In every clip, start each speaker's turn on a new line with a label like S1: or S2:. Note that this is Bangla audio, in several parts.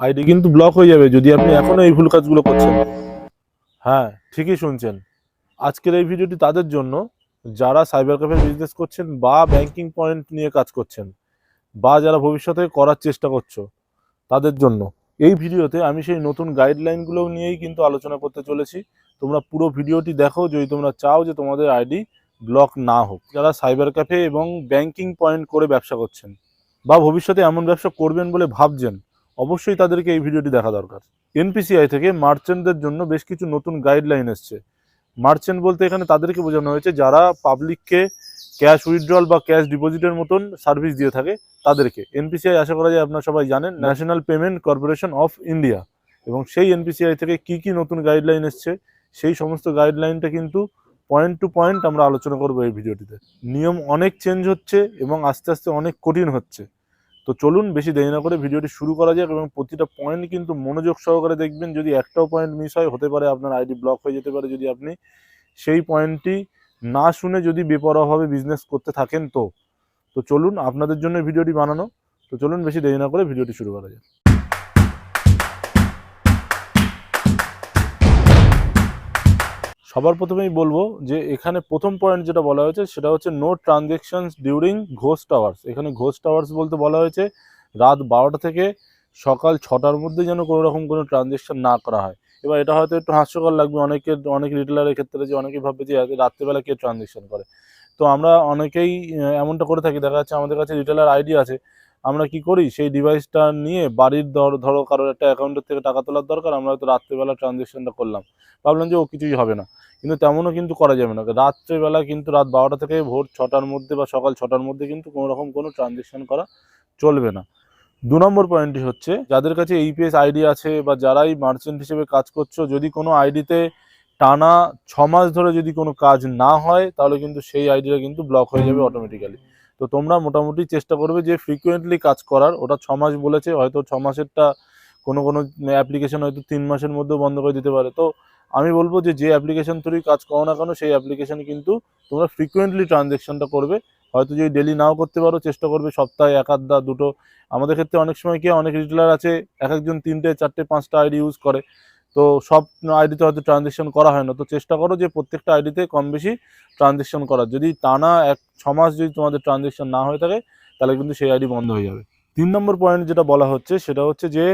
S1: আইডি কিন্তু ব্লক হয়ে যাবে যদি আপনি এখনও এই ভুল কাজগুলো করছেন। হ্যাঁ ঠিকই শুনছেন। আজকের এই ভিডিওটি তাদের জন্য। যারা সাইবার ক্যাফে বিজনেস করছেন বা ব্যাংকিং পয়েন্ট নিয়ে কাজ করছেন বা যারা ভবিষ্যতে করার চেষ্টা করছ, তাদের জন্য। এই ভিডিওতে আমি সেই নতুন গাইডলাইনগুলো নিয়েই কিন্তু আলোচনা করতে চলেছি। তোমরা পুরো ভিডিওটি দেখো, যদি তোমরা চাও যে তোমাদের আইডি ব্লক না হোক। যারা সাইবার ক্যাফে এবং ব্যাংকিং পয়েন্ট করে ব্যবসা করছেন বা ভবিষ্যতে এমন ব্যবসা করবেন বলে ভাবছেন অবশ্যই তাদেরকে এই ভিডিওটি দেখা দরকার। এনপিসিআই থেকে মার্চেন্টদের জন্য বেশ কিছু নতুন গাইডলাইন এসছে। মার্চেন্ট বলতে এখানে তাদেরকে বোঝানো হয়েছে, যারা পাবলিককে ক্যাশ উইথড্রল বা ক্যাশ ডিপোজিটের মতন সার্ভিস দিয়ে থাকে, তাদেরকে। এনপিসিআই আশা করা যায় আপনারা সবাই জানেন National Payment Corporation of India এবং সেই এনপিসিআই থেকে কি কি নতুন গাইডলাইন এসছে, সেই সমস্ত গাইডলাইনটা কিন্তু পয়েন্ট টু পয়েন্ট আমরা আলোচনা করব এই ভিডিওটিতে। নিয়ম অনেক চেঞ্জ হচ্ছে এবং আস্তে আস্তে অনেক কঠিন হচ্ছে। তো চলুন বেশি দেরি না করে ভিডিওটি শুরু করা যাক এবং প্রতিটা পয়েন্ট কিন্তু মনোযোগ সহকারে দেখবেন। যদি একটাও পয়েন্ট মিস হয়, হতে পারে আপনার আইডি ব্লক হয়ে যেতে পারে যদি আপনি। সেই পয়েন্টটি না শুনে যদি বেপরোয়াভাবে বিজনেস করতে থাকেন তো। তো চলুন আপনাদের জন্য ভিডিওটি বানানো। তো চলুন বেশি দেরি না করে ভিডিওটি শুরু করা যাক। সবার প্রথমেই বলব যে এখানে প্রথম পয়েন্ট যেটা বলা হয়েছে, সেটা হচ্ছে no transactions during ghost hours এখানে ঘোস্ট আওয়ার্স বলতে বলা হয়েছে, রাত বারোটা থেকে সকাল ছটার মধ্যে যেন কোনো রকম কোনো ট্রানজেকশন না করা হয়। এবার এটা হয়তো একটু হাস্যকর লাগবে, অনেকের, অনেক রিটেলারের ক্ষেত্রে যে অনেকেই ভাববে যে রাত্রেবেলা কে ট্রানজেকশন করে। তো আমরা অনেকেই এমনটা করে থাকি, দেখা যাচ্ছে আমাদের কাছে রিটেলার আইডি আছে আমরা কি করি? সেই ডিভাইসটা নিয়ে বাড়ির ধর, ধরো কারোর একটা অ্যাকাউন্টের থেকে টাকা তোলার দরকার, আমরা হয়তো রাত্রেবেলা ট্রানজেকশনটা করলাম। ভাবলাম যে ও কিছুই হবে না। কিন্তু তেমনও কিন্তু করা যাবে না। রাত্রেবেলা কিন্তু রাত বারোটা থেকে ভোর ছটার মধ্যে বা সকাল ছটার মধ্যে কিন্তু কোনো রকম কোনো ট্রানজেকশন করা চলবে না। দু নম্বর পয়েন্টটি হচ্ছে, যাদের কাছে ইপিএস আইডি আছে বা যারাই মার্চেন্ট হিসেবে কাজ করছ, যদি কোনো আইডিতে টানা ছ মাস ধরে যদি কোনো কাজ না হয়, তাহলে কিন্তু সেই আইডিটা কিন্তু ব্লক হয়ে যাবে অটোমেটিক্যালি তো তোমরা মোটামুটি চেষ্টা করবে যে ফ্রিকুয়েন্টলি কাজ করার। ওটা ছ মাস বলেছে, হয়তো ছ মাসেরটা কোনো কোনো অ্যাপ্লিকেশন হয়তো তিন মাসের মধ্যেও বন্ধ করে দিতে পারে। তো আমি বলব যে যে অ্যাপ্লিকেশন থ্রুই কাজ করো না কেন, সেই অ্যাপ্লিকেশন কিন্তু তোমরা ফ্রিকুয়েন্টলি ট্রানজ্যাকশনটা করবে। হয়তো যদি ডেলি নাও করতে পারো, চেষ্টা করবে সপ্তাহে এক আধটা দুটো। আমাদের ক্ষেত্রে অনেক সময় কি অনেক রিটেলার আছে, এক একজন তিনটে, চারটে, পাঁচটা আইডি ইউজ করে। তো সব আইডিতে হয়তো ট্রানজেকশন করা হয় না। তো চেষ্টা করো যে প্রত্যেকটা আইডিতে কম বেশি ট্রানজেকশন করার। যদি টানা এক ছ মাস যদি তোমাদের ট্রানজেকশন না হয়ে থাকে, তাহলে কিন্তু সেই আইডি বন্ধ হয়ে যাবে। তিন নম্বর পয়েন্ট যেটা বলা হচ্ছে, সেটা হচ্ছে যে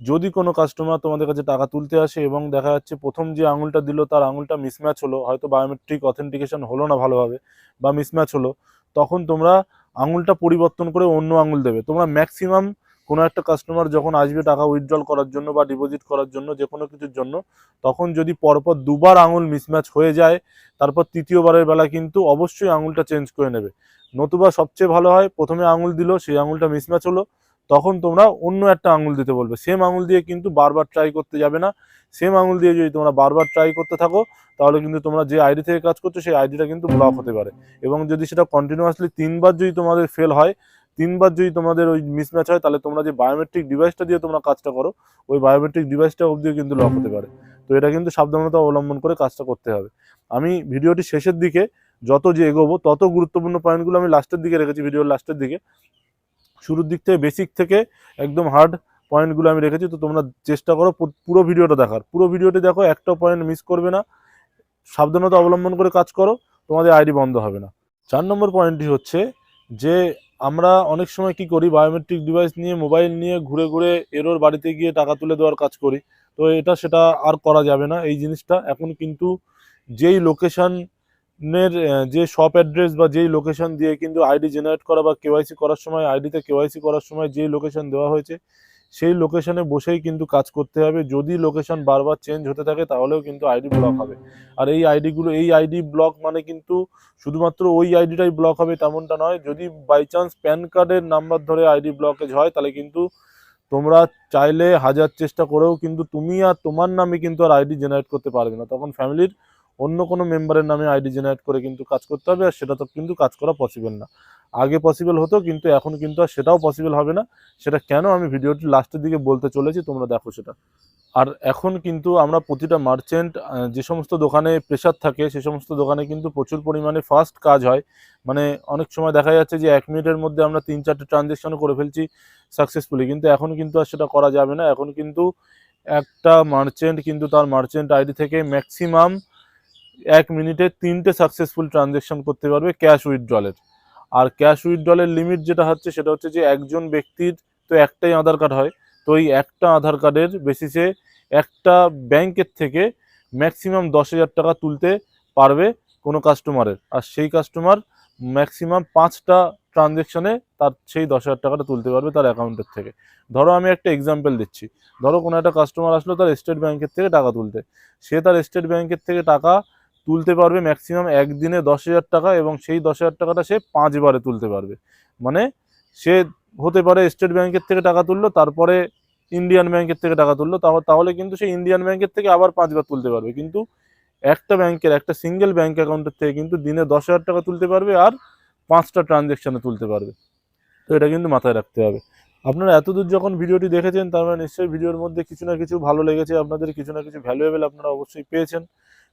S1: যদি কোনো কাস্টমার তোমাদের কাছে টাকা তুলতে আসে এবং দেখা যাচ্ছে প্রথম যে আঙুলটা দিল, তার আঙুলটা মিসম্যাচ হলো, হয়তো বায়োমেট্রিক অথেন্টিকেশন হলো না ভালোভাবে বা মিসম্যাচ হলো, তখন তোমরা আঙুলটা পরিবর্তন করে অন্য আঙুল দেবে। তোমরা ম্যাক্সিমাম কোনো একটা কাস্টমার যখন আসবে টাকা উইথড্রল করার জন্য বা ডিপোজিট করার জন্য যে কোনো কিছুর জন্য, তখন যদি পরপর দুবার আঙুল মিসম্যাচ হয়ে যায়, তারপর তৃতীয়বারের বেলা কিন্তু অবশ্যই আঙুলটা চেঞ্জ করে নেবে। নতুবা সবচেয়ে ভালো হয়, প্রথমে আঙুল দিল, সেই আঙুলটা মিসম্যাচ হলো, তখন তোমরা অন্য একটা আঙুল দিতে বলবে। সেম আঙুল দিয়ে কিন্তু বারবার ট্রাই করতে যাবে না। সেম আঙুল দিয়ে যদি তোমরা বারবার ট্রাই করতে থাকো, তাহলে কিন্তু তোমরা যে আইডি থেকে কাজ করছ, সেই আইডিটা কিন্তু ব্লক হতে পারে। এবং যদি সেটা কন্টিনিউয়াসলি তিনবার যদি তোমাদের ফেল হয় তিনবার যদি তোমাদের ওই মিসম্যাচ হয়, তাহলে তোমরা যে বায়োমেট্রিক ডিভাইসটা দিয়ে তোমরা কাজটা করো, ওই বায়োমেট্রিক ডিভাইসটা অবধিও কিন্তু লক হতে পারে। তো এটা কিন্তু সাবধানতা অবলম্বন করে কাজটা করতে হবে। আমি ভিডিওটি শেষের দিকে যত যে এগোবো, তত গুরুত্বপূর্ণ পয়েন্টগুলো আমি লাস্টের দিকে রেখেছি ভিডিওর লাস্টের দিকে। শুরুর দিক থেকে বেসিক থেকে একদম হার্ড পয়েন্টগুলো আমি রেখেছি, তো তোমরা চেষ্টা করো পুরো ভিডিওটা দেখার। পুরো ভিডিওটি দেখো একটা পয়েন্ট মিস করবে না। সাবধানতা অবলম্বন করে কাজ করো, তোমাদের আইডি বন্ধ হবে না। চার নম্বর পয়েন্টটি হচ্ছে যে আমরা অনেক সময় কি করি বায়োমেট্রিক ডিভাইস নিয়ে মোবাইল নিয়ে ঘুরে ঘুরে এরোর বাড়িতে গিয়ে টাকা তুলে দেওয়ার কাজ করি। তো এটা সেটা আর করা যাবে না। এই জিনিসটা এখন কিন্তু যেই লোকেশানের যে শপ অ্যাড্রেস বা যেই লোকেশান দিয়ে কিন্তু আইডি জেনারেট করা বা কেওয়াইসি করার সময় আইডিতে কেওয়াইসি করার সময় যেই লোকেশান দেওয়া হয়েছে সেই লোকেশনে বসেই কিন্তু কাজ করতে হবে। যদি লোকেশন বারবার চেঞ্জ হতে থাকে, তাহলেও কিন্তু আইডি ব্লক হবে। আর এই আইডিগুলো এই আইডি ব্লক মানে কিন্তু শুধুমাত্র ওই আইডিটাই ব্লক হবে তেমনটা নয়। যদি বাই চান্স প্যান কার্ডের নাম্বার ধরে আইডি ব্লকেজ হয়, তাহলে কিন্তু তোমরা চাইলে হাজার চেষ্টা করেও কিন্তু তুমি আর তোমার নামে কিন্তু আর আইডি জেনারেট করতে পারবে না। তখন ফ্যামিলির অন্য কোনো মেম্বারের নামে আইডি জেনারেট করে কিন্তু কাজ করতে হবে আর সেটা তো কিন্তু কাজ করা পসিবল না। আগে পসিবল হতো কিন্তু এখন কিন্তু আর সেটাও পসিবল হবে না। সেটা কেন আমি ভিডিওটি লাস্টের দিকে বলতে চলেছি তোমরা দেখো সেটা। আর এখন কিন্তু আমরা প্রতিটা মার্চেন্ট যে সমস্ত দোকানে প্রেশার থাকে সে সমস্ত দোকানে কিন্তু প্রচুর পরিমাণে ফাস্ট কাজ হয়। মানে অনেক সময় দেখা যাচ্ছে যে এক মিনিটের মধ্যে আমরা তিন চারটে ট্রানজ্যাকশন করে ফেলছি সাকসেসফুলি কিন্তু এখন কিন্তু আর সেটা করা যাবে না। এখন কিন্তু একটা মার্চেন্ট কিন্তু তার মার্চেন্ট আইডি থেকে ম্যাক্সিমাম এক মিনিটে তিনটে সাকসেসফুল ট্রানজ্যাকশন করতে পারবে ক্যাশ উইথড্রলের আর ক্যাশ উইথড্রলের লিমিট যেটা হচ্ছে সেটা হচ্ছে যে একজন ব্যক্তির তো একটাই আধার কার্ড হয়, তো এই একটা আধার কার্ডের বেসিসে একটা ব্যাংকের থেকে ম্যাক্সিমাম দশ হাজার টাকা তুলতে পারবে কোনো কাস্টমারের আর সেই কাস্টমার ম্যাক্সিমাম পাঁচটা ট্রানজ্যাকশনে তার সেই দশ হাজার টাকাটা তুলতে পারবে তার অ্যাকাউন্টের থেকে। ধরো আমি একটা এক্সাম্পল দিচ্ছি। ধরো কোনো একটা কাস্টমার আসলো তার স্টেট ব্যাংকের থেকে টাকা তুলতে। সে তার স্টেট ব্যাংকের থেকে টাকা তুলতে পারবে ম্যাক্সিমাম একদিনে দশ হাজার টাকা এবং সেই দশ হাজার টাকাটা সে পাঁচবারে তুলতে পারবে। মানে সে হতে পারে স্টেট ব্যাংকের থেকে টাকা তুললো, তারপরে ইন্ডিয়ান ব্যাংকের থেকে টাকা তুললো, তাহলে কিন্তু সে ইন্ডিয়ান ব্যাংকের থেকে আবার পাঁচবার তুলতে পারবে। কিন্তু একটা ব্যাংকের একটা সিঙ্গেল ব্যাংক অ্যাকাউন্টের থেকে কিন্তু দিনে দশ হাজার টাকা তুলতে পারবে আর পাঁচটা ট্রানজ্যাকশানে তুলতে পারবে। তো এটা কিন্তু মাথায় রাখতে হবে। আপনারা এতদূর যখন ভিডিওটি দেখেছেন, তার মানে নিশ্চয়ই ভিডিওর মধ্যে কিছু না কিছু ভালো লেগেছে। আপনাদের কিছু না কিছু ভ্যালুয়েবল আপনারা অবশ্যই পেয়েছেন।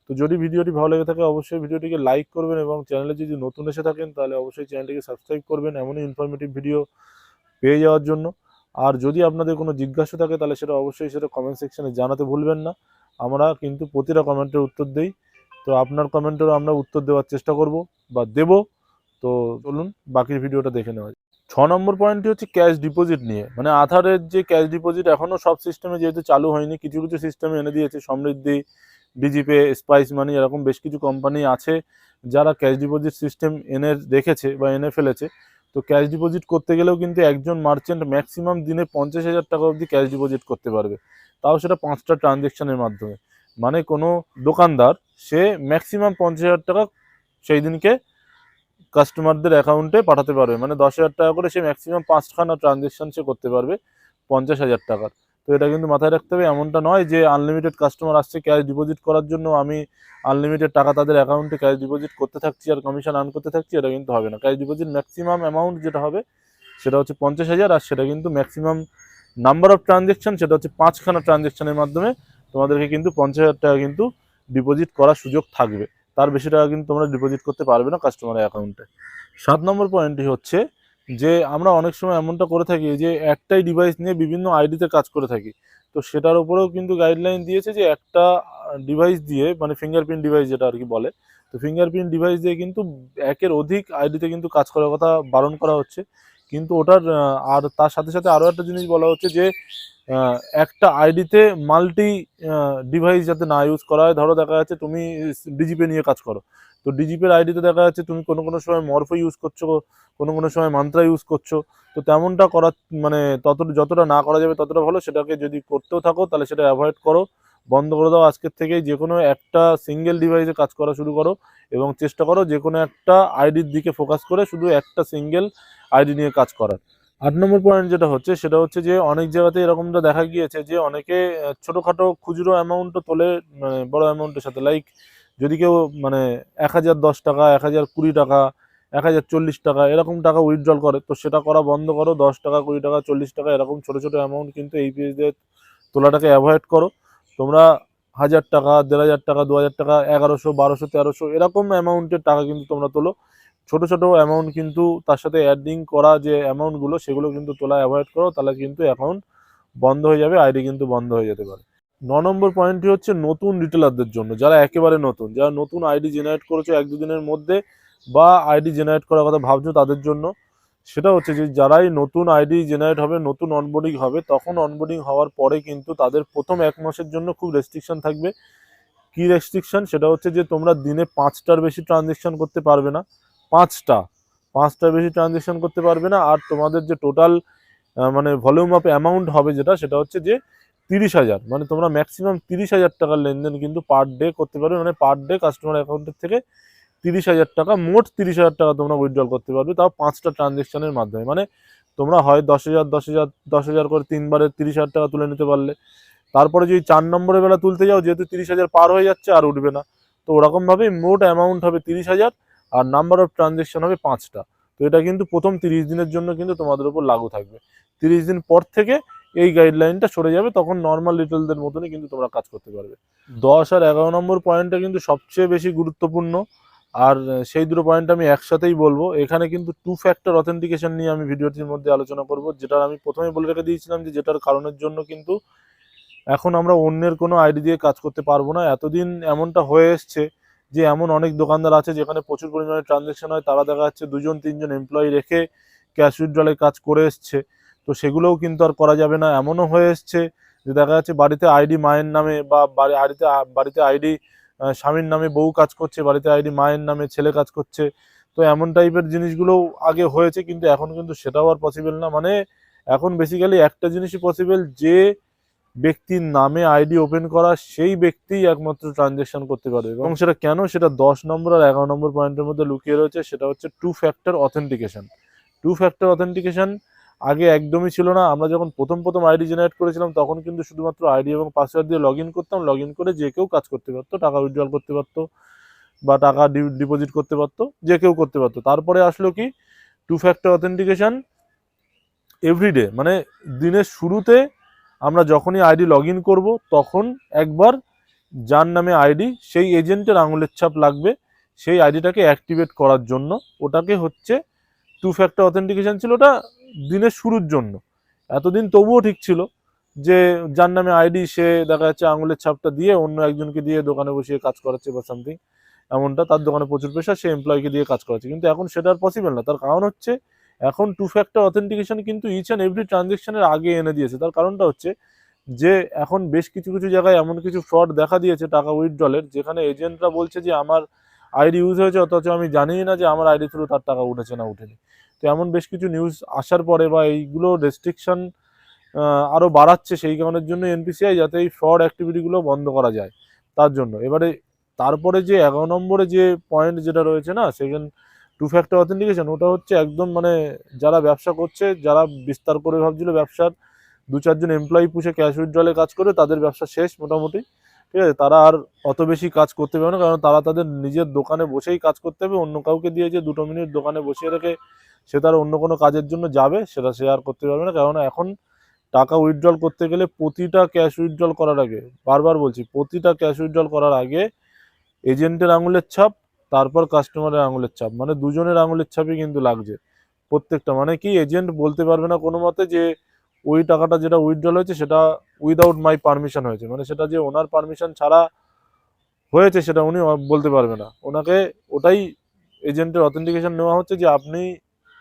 S1: তো যদি ভিডিওটি ভালো লেগে থাকে, অবশ্যই ভিডিওটিকে লাইক করবেন এবং চ্যানেলে যদি নতুন এসে থাকেন, তাহলে অবশ্যই চ্যানেলটিকে সাবস্ক্রাইব করবেন এমনই ইনফরমেটিভ ভিডিও পেয়ে যাওয়ার জন্য। আর যদি আপনাদের কোনো জিজ্ঞাসা থাকে, তাহলে সেটা অবশ্যই সেটা কমেন্ট সেকশানে জানাতে ভুলবেন না। আমরা কিন্তু প্রতিটা কমেন্টের উত্তর দেই। তো আপনার কমেন্টেরও আমরা উত্তর দেওয়ার চেষ্টা করব বা দেব। তো চলুন, বাকি ভিডিওটা দেখে নেওয়া যাক। ছ নম্বর পয়েন্টটি হচ্ছে ক্যাশ ডিপোজিট নিয়ে। মানে আধারের যে ক্যাশ ডিপোজিট এখনও সব সিস্টেমে যেহেতু চালু হয়নি, কিছু কিছু সিস্টেমে এনে দিয়েছে সমৃদ্ধি ডিজিপে স্পাইস মানি এরকম বেশ কিছু কোম্পানি আছে যারা ক্যাশ ডিপোজিট সিস্টেম এনে রেখেছে বা এনে ফেলেছে। তো ক্যাশ ডিপোজিট করতে গেলেও কিন্তু একজন মার্চেন্ট ম্যাক্সিমাম দিনে পঞ্চাশ হাজার টাকা অবধি ক্যাশ ডিপোজিট করতে পারবে। তাও সেটা পাঁচটা ট্রানজ্যাকশনের মাধ্যমে। মানে কোনো দোকানদার, সে ম্যাক্সিমাম পঞ্চাশ হাজার টাকা সেই দিনকে কাস্টমারদের অ্যাকাউন্টে পাঠাতে পারবে। মানে দশ হাজার টাকা করে সে ম্যাক্সিমাম পাঁচখানা ট্রানজ্যাকশন সে করতে পারবে, পঞ্চাশ হাজার টাকার। তো এটা কিন্তু মাথায় রাখতে হবে, এমনটা নয় যে আনলিমিটেড কাস্টমার আসছে ক্যাশ ডিপোজিট করার জন্য আমি আনলিমিটেড টাকা তাদের অ্যাকাউন্টে ক্যাশ ডিপোজিট করতে থাকছি আর কমিশন আর্ন করতে থাকছি, এটা কিন্তু হবে না। ক্যাশ ডিপোজিট ম্যাক্সিমাম অ্যামাউন্ট যেটা হবে সেটা হচ্ছে পঞ্চাশ হাজার আর সেটা কিন্তু ম্যাক্সিমাম নাম্বার অফ ট্রানজ্যাকশন সেটা হচ্ছে পাঁচখানা ট্রানজ্যাকশনের মাধ্যমে তোমাদেরকে কিন্তু পঞ্চাশ হাজার টাকা কিন্তু ডিপোজিট করার সুযোগ থাকবে। তার বেশি টাকা কিন্তু তোমরা ডিপোজিট করতে পারবে না কাস্টমারের অ্যাকাউন্টে সাত নম্বর পয়েন্টটি হচ্ছে যে আমরা অনেক সময় এমনটা করে থাকি যে একটাই ডিভাইস নিয়ে বিভিন্ন আইডিতে কাজ করে থাকি। তো সেটার উপরেও কিন্তু গাইডলাইন দিয়েছে যে একটা ডিভাইস দিয়ে মানে ফিঙ্গারপ্রিন্ট ডিভাইস যেটা আর কি বলে, তো ফিঙ্গারপ্রিন্ট ডিভাইস দিয়ে কিন্তু একের অধিক আইডিতে কিন্তু কাজ করার কথা বারণ করা হচ্ছে। কিন্তু ওটার আর তার সাথে সাথে আরও একটা জিনিস বলা হচ্ছে যে একটা আইডিতে মাল্টি ডিভাইস যাতে না ইউজ করা হয়, ধরো দেখা যাচ্ছে তুমি ডিজিপে নিয়ে কাজ করো। তো ডিজিপের আইডিতে দেখা যাচ্ছে তুমি কোনো কোনো সময় মরফো ইউজ করছ, কোনো কোনো সময় মান্ত্রা ইউজ করছ। তো তেমনটা করা মানে তত, যতটা না করা যাবে ততটা ভালো। সেটাকে যদি করতেও থাকো, তাহলে সেটা অ্যাভয়েড করো। বন্ধ করে দাও। আজকের থেকেই যে কোনো একটা সিঙ্গেল ডিভাইসে কাজ করা শুরু করো এবং চেষ্টা করো যে কোনো একটা আইডির দিকে ফোকাস করে শুধু একটা সিঙ্গেল আইডি নিয়ে কাজ করার। আট নম্বর পয়েন্ট যেটা হচ্ছে, সেটা হচ্ছে যে অনেক জায়গাতে এরকমটা দেখা গিয়েছে যে অনেকে ছোটোখাটো খুচরো অ্যামাউন্টও তোলে মানে বড় অ্যামাউন্টের সাথে। লাইক যদি কেউ মানে এক হাজার দশ টাকা, এক হাজার কুড়ি টাকা, এক হাজার চল্লিশ টাকা, এরকম টাকা উইথড্রল করে, তো সেটা করা বন্ধ করো। দশ টাকা, কুড়ি টাকা, চল্লিশ টাকা, এরকম ছোটো ছোটো অ্যামাউন্ট কিন্তু এই দিয়ে তোলাটাকে অ্যাভয়েড করো। তোমরা হাজার টাকা, দেড় হাজার টাকা, দু হাজার টাকা, এগারোশো, বারোশো, তেরোশো, এরকম অ্যামাউন্টের টাকা কিন্তু তোমরা তোলো। ছোটো ছোটো অ্যামাউন্ট কিন্তু তার সাথে অ্যাডিং করা যে অ্যামাউন্টগুলো সেগুলো কিন্তু তোলা অ্যাভয়েড করো, তাহলে কিন্তু অ্যাকাউন্ট বন্ধ হয়ে যাবে আইডি কিন্তু বন্ধ হয়ে যেতে পারে। ন নম্বর পয়েন্টটি হচ্ছে নতুন রিটেলারদের জন্য, যারা একেবারে নতুন, যারা নতুন আইডি জেনারেট করেছ এক দুদিনের মধ্যে বা আইডি জেনারেট করার কথা ভাবছ তাদের জন্য, সেটা হচ্ছে যে যারাই নতুন আইডি জেনারেট হবে, নতুন অনবোর্ডিং হবে, তখন অনবোর্ডিং হওয়ার পরে কিন্তু তাদের প্রথম এক মাসের জন্য খুব রেস্ট্রিকশন থাকবে। কি রেস্ট্রিকশন সেটা হচ্ছে যে তোমরা দিনে পাঁচটার বেশি ট্রানজেকশন করতে পারবে না। পাঁচটা পাঁচটার বেশি ট্রানজেকশন করতে পারবে না। আর তোমাদের যে টোটাল মানে ভলিউম অফ অ্যামাউন্ট হবে যেটা, সেটা হচ্ছে যে তিরিশ হাজার। মানে তোমরা ম্যাক্সিমাম তিরিশ হাজার টাকার লেনদেন কিন্তু পার ডে করতে পারবে। মানে পার ডে কাস্টমার অ্যাকাউন্টের থেকে তিরিশ হাজার টাকা, মোট তিরিশ হাজার টাকা তোমরা উইথড্রল করতে পারবে। তাও পাঁচটা ট্রানজেকশনের মাধ্যমে। মানে তোমরা হয় দশ হাজার দশ হাজার দশ হাজার করে তিনবারে তিরিশ হাজার টাকা তুলে নিতে পারলে। তারপরে যদি চার নম্বরের বেলা তুলতে যাও, যেহেতু তিরিশ হাজার পার হয়ে যাচ্ছে আর উঠবে না, তো ওরকমভাবেই মোট অ্যামাউন্ট হবে তিরিশ হাজার। আর নাম্বার অফ ট্রানজেকশন হবে পাঁচটা। তো এটা কিন্তু প্রথম তিরিশ দিনের জন্য কিন্তু তোমাদের উপর লাগু থাকবে। তিরিশ দিন পর থেকে এই গাইডলাইনটা সরে যাবে, তখন নর্মাল লিটলদের মতনই কিন্তু তোমরা কাজ করতে পারবে। দশ আর এগারো নম্বর পয়েন্টটা কিন্তু সবচেয়ে বেশি গুরুত্বপূর্ণ। আর সেই দুটো পয়েন্ট আমি একসাথেই বলব। এখানে কিন্তু টু ফ্যাক্টর অথেন্টিকেশন নিয়ে আমি ভিডিওটির মধ্যে আলোচনা করব যেটা আমি প্রথমে বলে রেখে দিয়েছিলাম যে যেটার কারণের জন্য কিন্তু এখন আমরা অন্যের কোনো আইডি দিয়ে কাজ করতে পারব না। এতদিন এমনটা হয়ে এসছে যে এমন অনেক দোকানদার আছে যেখানে প্রচুর পরিমাণে ট্রানজ্যাকশন হয়, তারা দেখা যাচ্ছে দুজন, তিনজন এমপ্লয়ি রেখে ক্যাশ উইথড্রলের কাজ করে এসছে। তো সেগুলোও কিন্তু আর করা যাবে না। এমনও হয়ে এসছে যে দেখা যাচ্ছে বাড়িতে আইডি মায়ের নামে বা বাড়ি- বাড়িতে বাড়িতে আইডি স্বামীর নামে বউ কাজ করছে, বাড়িতে আইডি মায়ের নামে ছেলে কাজ করছে। তো এমন টাইপের জিনিসগুলোও আগে হয়েছে কিন্তু এখন কিন্তু সেটাও আর পসিবল না। মানে এখন বেসিক্যালি একটা জিনিসই পসিবল যে ব্যক্তির নামে আইডি ওপেন করা সেই ব্যক্তিই একমাত্র ট্রানজ্যাকশন করতে পারবে। এবং সেটা কেন? সেটা দশ নম্বর আর এগারো নম্বর পয়েন্টের মধ্যে লুকিয়ে রয়েছে, সেটা হচ্ছে two factor authentication two factor authentication আগে একদমই ছিল না। আমরা যখন প্রথম প্রথম আইডি জেনারেট করেছিলাম, তখন কিন্তু শুধুমাত্র আইডি এবং পাসওয়ার্ড দিয়ে লগ করতাম। লগ করে যে কেউ কাজ করতে পারতো, টাকা উইথড্রল করতে পারতো বা টাকা ডিপোজিট করতে পারতো, যে কেউ করতে পারতো। তারপরে আসলো কি? টু ফ্যাক্টর অথেন্টিকেশন এভরিডে মানে দিনের শুরুতে আমরা যখনই আইডি লগ ইন করব, তখন একবার যার নামে আইডি সেই এজেন্টের আঙুলের ছাপ লাগবে, সেই আইডিটাকে অ্যাক্টিভেট করার জন্য। ওটাকে হচ্ছে টু ফ্যাক্টর অথেন্টিকেশন ছিল, ওটা দিনের শুরুর জন্য। এতদিন তবুও ঠিক ছিল যে, যার নামে আইডি সে দেখা যাচ্ছে আঙুলের ছাপটা দিয়ে অন্য একজনকে দিয়ে দোকানে বসিয়ে কাজ করাচ্ছে বা সামথিং এমনটা। তার দোকানে প্রচুর পেশা সে এমপ্লয়কে দিয়ে কাজ করাচ্ছে। কিন্তু এখন সেটা আর পসিবল না। তার কারণ হচ্ছে এখন টু ফ্যাক্টর অথেন্টিকেশন কিন্তু ইচ অ্যান্ড এভরি ট্রানজেকশনের আগে এনে দিয়েছে। তার কারণটা হচ্ছে যে এখন বেশ কিছু কিছু জায়গায় এমন কিছু ফ্রড দেখা দিয়েছে টাকা উইথড্রলের যেখানে এজেন্টরা বলছে যে আমার আইডি ইউজ হয়েছে, অথচ আমি জানিই না যে আমার আইডি থ্রু তার টাকা উঠেছে না উঠেনি। তো এমন বেশ কিছু নিউজ আসার পরে বা এইগুলো রেস্ট্রিকশন আরও বাড়াচ্ছে সেই কারণের জন্য এনপিসিআই যাতে এই ফ্রড অ্যাক্টিভিটিগুলো বন্ধ করা যায়। তার জন্য। এবারে তারপরে যে এগারো নম্বরে যে পয়েন্ট যেটা রয়েছে না সেখানে টু ফ্যাক্টর অথেন্টিকেশন ওটা হচ্ছে একদম মানে যারা ব্যবসা করছে, যারা বিস্তার করে ভাবছিল ব্যবসার দু চারজন এমপ্লয়ি পুষে ক্যাশ উইথড্রলে কাজ করে, তাদের ব্যবসা শেষ মোটামুটি। ঠিক আছে? তারা আর অত বেশি কাজ করতে পারবে না, কারণ তারা তাদের নিজের দোকানে বসেই কাজ করতে হবে। অন্য কাউকে দিয়ে যে দুটো মিনিট দোকানে বসিয়ে রেখে সে তার অন্য কোনো কাজের জন্য যাবে, সেটা সে আর করতে পারবে না। কারণ এখন টাকা উইথড্রল করতে গেলে প্রতিটা ক্যাশ উইথড্রল করার আগে, বারবার বলছি, প্রতিটা ক্যাশ উইথড্রল করার আগে এজেন্টের আঙুলের ছাপ তারপর কাস্টমারের আঙুলের ছাপ মানে দুজনের আঙুলের ছাপই কিন্তু লাগছে। প্রত্যেকটা মানে কি এজেন্ট বলতে পারবে না কোনো মতে যে ওই টাকাটা যেটা উইথড্রল হয়েছে সেটা উইদাউট মাই পারমিশন হয়েছে। মানে সেটা যে ওনার পারমিশন ছাড়া হয়েছে সেটা উনি বলতে পারবে না। ওনাকে ওটাই এজেন্টের অথেন্টিকেশন নেওয়া হচ্ছে যে আপনি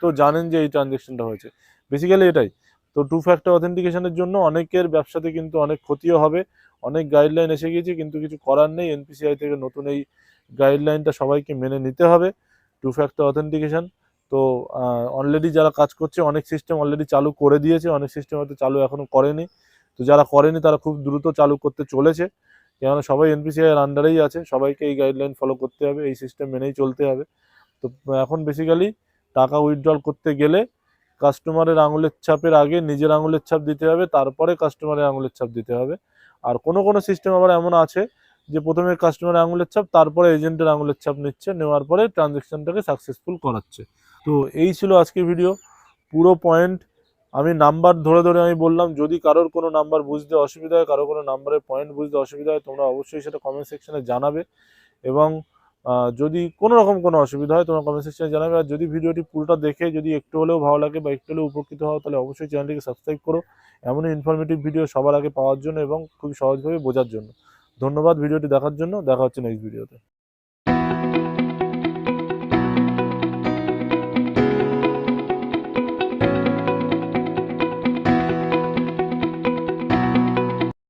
S1: তো জানেন যে এই ট্রানজেকশনটা হয়েছে। বেসিক্যালি এটাই। তো টু ফ্যাক্টর অথেন্টিকেশনের জন্য অনেকের ব্যবসাতে কিন্তু অনেক ক্ষতিও হবে। অনেক গাইডলাইন এসে গিয়েছে, কিন্তু কিছু করার নেই। এনপিসিআই থেকে নতুন এই গাইডলাইনটা সবাইকে মেনে নিতে হবে টু ফ্যাক্টর অথেন্টিকেশন তো অলরেডি যারা কাজ করছে, অনেক সিস্টেম অলরেডি চালু করে দিয়েছে, অনেক সিস্টেম হয়তো চালু এখনও করেনি। তো যারা করেনি, তারা খুব দ্রুত চালু করতে চলেছে। কেননা সবাই এনপিসিআই এর আন্ডারেই আছে, সবাইকে এই গাইডলাইন ফলো করতে হবে, এই সিস্টেম মেনেই চলতে হবে। তো, এখন বেসিক্যালি টাকা উইথড্রল করতে গেলে কাস্টমারের আঙুলের ছাপের আগে নিজের আঙুলের ছাপ দিতে হবে, তারপরে কাস্টমারের আঙুলের ছাপ দিতে হবে। আর কোনো কোনো সিস্টেম আবার এমন আছে যে প্রথমে কাস্টমারের আঙুলের ছাপ তারপরে এজেন্টের আঙুলের ছাপ নিচ্ছে, নেওয়ার পরে ট্রানজ্যাকশনটাকে সাকসেসফুল করাচ্ছে। তো এই ছিল আজকের ভিডিও পুরো পয়েন্ট আমি নাম্বার ধরে ধরে আমি বললাম, যদি কারোর কোনো নাম্বার বুঝতে অসুবিধা হয় কারও কোনো নাম্বারের পয়েন্ট বুঝতে অসুবিধা হয়, তোমরা অবশ্যই সেটা কমেন্ট সেকশনে জানাবে। এবং যদি কোনো রকম কোনো অসুবিধা হয়, তোমরা কমেন্ট সেকশনে জানাবে। আর যদি ভিডিওটি পুরোটা দেখে, যদি একটু হলেও ভালো লাগে বা একটু হলেও উপকৃত হও, তাহলে অবশ্যই চ্যানেলটিকে সাবস্ক্রাইব করো। এমনই ইনফরমেটিভ ভিডিও সবার আগে পাওয়ার জন্য এবং খুব সহজভাবে বোঝার জন্য। ধন্যবাদ ভিডিওটি দেখার জন্য। দেখা হচ্ছে নেক্সট ভিডিওতে